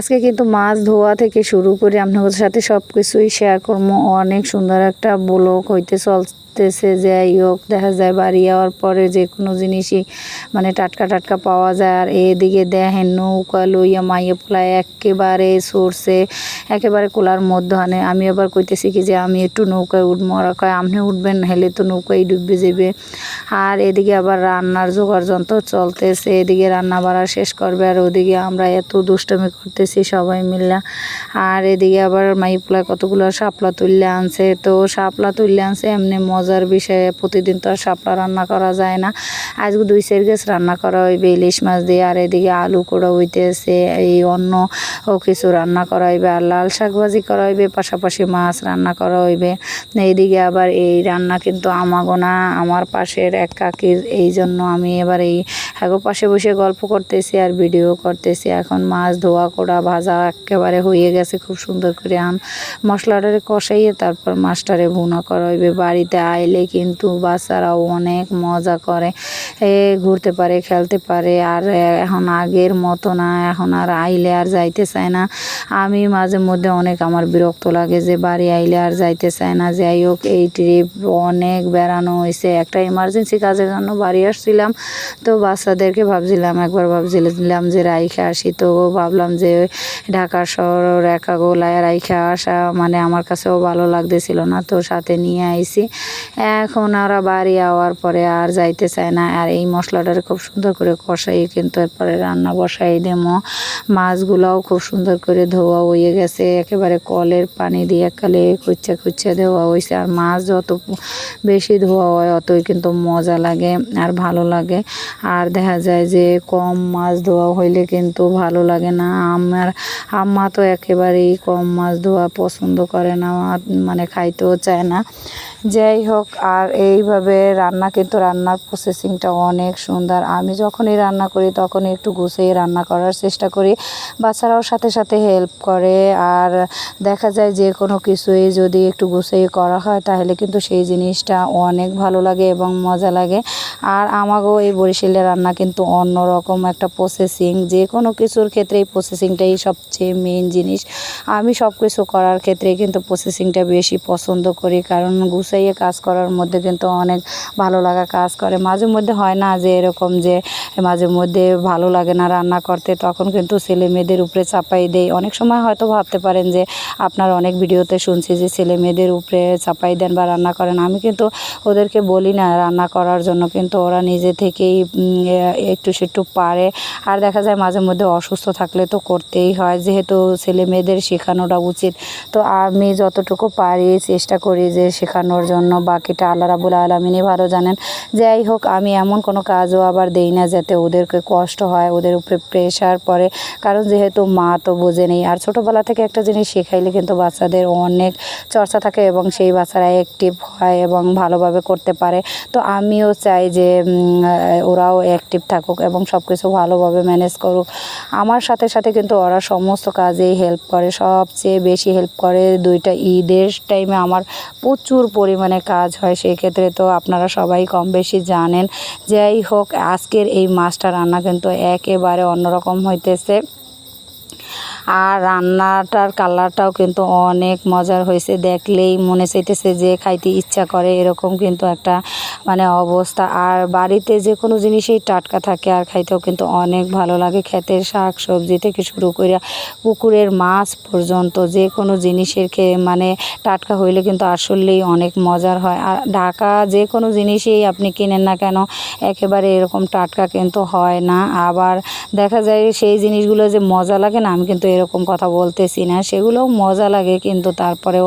আজকে কিন্তু মাছ ধোয়া থেকে শুরু করে আপনাদের সাথে সব কিছুই শেয়ার করব। অনেক সুন্দর একটা ব্লগ হইতে চলতেছে যাই হোক, দেখা যায় বাড়ি যাওয়ার পরে যে কোনো জিনিসই মানে টাটকা টাটকা পাওয়া যায়। আর এদিকে দেখেন নৌকা লইয়া মাইয়ে পোলায় একেবারে সরষে একেবারে কোলার মধ্যখানে। আমি আবার কইতেছি কি যে, আমি একটু নৌকায় উঠবো ওরা কয়, আপনি উঠবেন হেলে তো নৌকায় ডুববে যাবে আর এদিকে আবার রান্নার জোগাড় যন্ত্র চলতেছে, এদিকে রান্না বাড়া শেষ করবে, আর ওদিকে আমরা এত দুষ্টমি করতেছি সবাই মিলে আর এদিকে আবার মাই পোলায় কতগুলো শাপলা তুললে আনছে, তো শাপলা তুললে আনছে, এমনি মজার বিষয়ে প্রতিদিন তো আর শাপলা রান্না করা যায় না। আজকে দুই সের গেছ রান্না করা হইবে, ইলিশ মাছ দিয়ে, আর এদিকে আলু কোড়া হইতেছে, এই অন্য কিছু রান্না করা হইবে, আর লাল শাক ভাজি করা হইবে, পাশাপাশি মাছ রান্না করা হইবে। এইদিকে আবার এই রান্না কিন্তু আমাগো না আমার পাশের এক কাকির, এই জন্য আমি এবার এই আগো পাশে বসে গল্প করতেছি আর ভিডিও করতেছি। এখন মাছ ধোয়া, কোড়া, ভাজা একেবারে হয়ে গেছে, খুব সুন্দর করে আন মশলাটারে কষাইয়ে তারপর মাছটারে ভুনা করা হইবে। বাড়িতে আইলে কিন্তু বাচ্চারাও অনেক মজা করে ঘুরতে পারে, খেলতে পারে। আর এখন আগের মতো না, এখন আর আইলে আর যাইতে চায় না। আমি মাঝে মধ্যে অনেক আমার বিরক্ত লাগে যে বাড়ি আইলে আর যাইতে চায় না। যাই হোক, এই ট্রিপ অনেক বেড়ানো হয়েছে। একটা ইমার্জেন্সি কাজের জন্য বাড়ি আসছিলাম, তো বাচ্চাদেরকে ভাবছিলাম, একবার ভাবছিলাম যে রাইখে আসি। তো ভাবলাম যে ঢাকা শহর একা গোলায় রাইখে আসা মানে আমার কাছেও ভালো লাগতেছিল না, তো সাথে নিয়ে আইছি। এখন ওরা বাড়ি আওয়ার পরে আর যাইতে চায় না। আর এই মশলাটার খুব সুন্দর করে কষাই কিন্তু এরপরে রান্না বসাই দেবো। মাছগুলাও খুব সুন্দর করে ধোয়া হয়ে গেছে। একেবারে কলের পানি দিয়ে একালে কুচ্চা কুচ্চা ধোয়া হয়েছে আর মাছ যত বেশি ধোয়া হয়, অতই কিন্তু মজা লাগে আর ভালো লাগে। আর দেখা যায় যে কম মাছ ধোয়া হইলে কিন্তু ভালো লাগে না। আমার আম্মা তো একেবারেই কম মাছ ধোয়া পছন্দ করে না মানে খাইতেও চায় না। যাই হোক, আর এইভাবে রান্না কিন্তু রান্নার প্রসেসিংটা অনেক সুন্দর। আমি যখনই রান্না করি, তখনই একটু গুছিয়ে রান্না করার চেষ্টা করি। বাচ্চারাও সাথে সাথে হেল্প করে, আর দেখা যায় যে কোনো কিছুই যদি একটু গুছিয়ে করা হয়, তাহলে কিন্তু সেই জিনিসটা অনেক ভালো লাগে এবং মজা লাগে। আর আমাকেও এই বরিশালের রান্না কিন্তু অন্যরকম একটা প্রসেসিং যে কোনো কিছুর ক্ষেত্রে এই প্রসেসিংটাই সবচেয়ে মেন জিনিস। আমি সব কিছু করার ক্ষেত্রে কিন্তু প্রসেসিংটা বেশি পছন্দ করি, কারণ গুছাইয়ে কাজ করার মধ্যে কিন্তু অনেক ভালো লাগা কাজ করে। মাঝে মধ্যে হয় না যে এরকম যে মাঝে মধ্যে ভালো লাগে না রান্না করতে, তখন কিন্তু ছেলে মেয়েদের উপরে চাপাই দেয় অনেক সময় হয়তো ভাবতে পারেন যে আপনার অনেক ভিডিওতে শুনছি যে ছেলে মেয়েদের উপরে চাপাই দেন বা রান্না করেন। আমি কিন্তু ওদেরকে বলি না রান্না করার জন্য, কিন্তু ওরা নিজে থেকেই একটু সেটু পারে। আর দেখা যায় মাঝে মধ্যে অসুস্থ থাকলে তো করতেই হয়, যেহেতু ছেলে মেয়েদের শেখানোটা উচিত। তো আমি যতটুকু পারি চেষ্টা করি যে শেখানোর জন্য বাকিটা আল্লাহ রাবুল আলমিনই ভালো জানেন। যাই হোক, আমি এমন কোনো কাজও আবার দেই না যাতে ওদেরকে কষ্ট হয়, ওদের উপরে প্রেশার পড়ে। কারণ যেহেতু মা তো বোঝে নেই আর ছোটোবেলা থেকে একটা জিনিস শেখাইলে কিন্তু বাচ্চাদের অনেক চর্চা থাকে এবং সেই বাচ্চারা অ্যাক্টিভ হয় এবং ভালোভাবে করতে পারে। তো আমিও চাই যে ওরাও অ্যাক্টিভ থাকুক এবং সব কিছু ভালোভাবে ম্যানেজ করুক। আমার সাথে সাথে কিন্তু ওরা সমস্ত কাজেই হেল্প করে। সবচেয়ে বেশি হেল্প করে দুইটা ঈদের টাইমে আমার প্রচুর পরিমাণে কাজ হয়, সেক্ষেত্রে তো আপনারা সবাই কম বেশি জানেন। যাই হোক, আজকের এই মাছটা রান্না কিন্তু একেবারে অন্যরকম হইতেছে। আর রান্নাটার কালারটাও কিন্তু অনেক মজার হয়েছে। দেখলেই মনে চাইতেছে যে খাইতে ইচ্ছা করে, এরকম কিন্তু একটা মানে অবস্থা। আর বাড়িতে যে কোনো জিনিসই টাটকা থাকে আর খাইতেও কিন্তু অনেক ভালো লাগে। ক্ষেতের শাক সবজি থেকে শুরু করে পুকুরের মাছ পর্যন্ত যে কোনো জিনিসের খেয়ে মানে টাটকা হইলে কিন্তু আসলেই অনেক মজার হয়। আর ঢাকা যে কোনো জিনিসই আপনি কিনেন না কেন, একেবারে এরকম টাটকা কিন্তু হয় না। আবার দেখা যায় সেই জিনিসগুলো যে মজা লাগে না, আমি কিন্তু এরকম কথা বলতেছি না। সেগুলোও মজা লাগে কিন্তু তারপরেও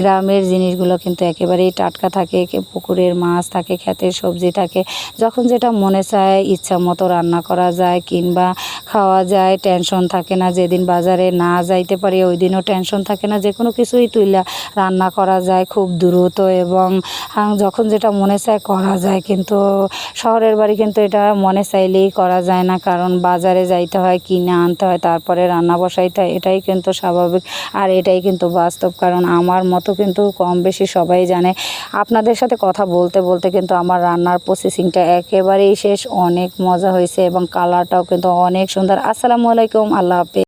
গ্রামের জিনিসগুলো কিন্তু একেবারেই টাটকা থাকে পুকুরের মাছ থাকে, ক্ষেতের সবজি থাকে। যখন যেটা মনে চায়, ইচ্ছা মতো রান্না করা যায় কিংবা খাওয়া যায় টেনশন থাকে না। যেদিন বাজারে না যাইতে পারি, ওই দিনও টেনশন থাকে না। যে কোনো কিছুই তুইলা রান্না করা যায় খুব দ্রুত এবং যখন যেটা মনে চায় করা যায় কিন্তু শহরের বাড়ি কিন্তু এটা মনে চাইলেই করা যায় না। কারণ বাজারে যাইতে হয়, কিনে আনতে হয়, তারপরে রান্না বসাইতে হয় এটাই কিন্তু স্বাভাবিক। আর এটাই কিন্তু বাস্তব, কারণ আমার মতো কিন্তু কম বেশি সবাই জানে। আপনাদের সাথে কথা বলতে বলতে কিন্তু আমার রান্নার প্রসেসিংটা একেবারেই শেষ। অনেক মজা হয়েছে এবং কালারটাও কিন্তু অনেক সুন্দর। আসসালামু আলাইকুম, আল্লাহ হাফিজ।